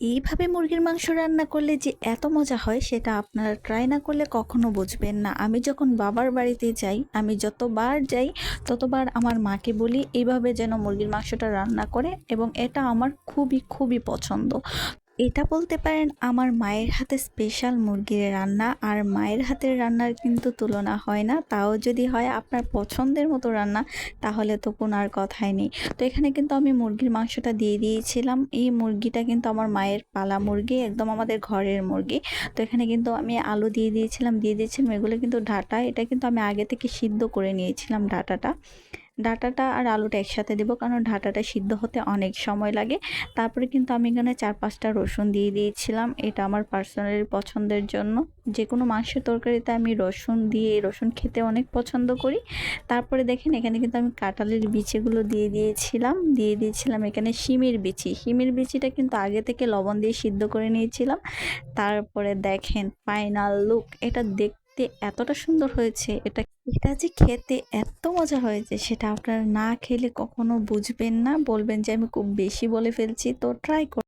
এইভাবে মুরগির মাংস রান্না করলে যে এত মজা হয়, সেটা আপনারা ট্রাই না করলে কখনো বুঝবেন না। আমি যখন বাবার বাড়িতে যাই, আমি যতবার যাই, ততবার আমার মাকে বলি, এইভাবে যেন মুরগির মাংসটা রান্না করে এবং এটা আমার খুবই খুবই পছন্দ। এটা বলতে পারেন আমার মায়ের হাতে স্পেশাল মুরগির রান্না, আর মায়ের হাতের রান্নার কিন্তু তুলনা হয় না। তাও যদি হয় আপনার পছন্দের মতো রান্না, তাহলে তো কোনো আর কথাই নেই। তো এখানে কিন্তু আমি মুরগির মাংসটা দিয়ে দিয়েছিলাম। এই মুরগিটা কিন্তু আমার মায়ের পালা মুরগি, একদম আমাদের ঘরের মুরগি। তো এখানে কিন্তু আমি আলু দিয়ে দিয়েছিলাম দিয়ে দিয়েছিলাম। এগুলো কিন্তু ডাটা। এটা কিন্তু আমি আগে থেকে সিদ্ধ করে নিয়েছিলাম ডাটাটা। ডাটাটা আর আলুটা একসাথে দেবো, কারণ ডাটাটা সিদ্ধ হতে অনেক সময় লাগে। তারপরে কিন্তু আমি এখানে চার পাঁচটা রসুন দিয়ে দিয়েছিলাম, এটা আমার পার্সোনালি পছন্দের জন্য। যে কোনো মাংসের তরকারিতে আমি রসুন দিয়ে, রসুন খেতে অনেক পছন্দ করি। তারপরে দেখেন এখানে কিন্তু আমি কাঁঠালের বিচিগুলো দিয়ে দিয়েছিলাম দিয়ে দিয়েছিলাম এখানে শিমের বিচি। শিমের বিচিটা কিন্তু আগে থেকে লবণ দিয়ে সিদ্ধ করে নিয়েছিলাম। তারপরে দেখেন ফাইনাল লুক এটা দেখতে এতটা সুন্দর হয়েছে, এটা এটা যে খেতে এত মজা হয়েছে সেটা আপনারা না খেলে কখনো বুঝবেন না। বলবেন যে আমি খুব বেশি বলে ফেলছি, তো ট্রাই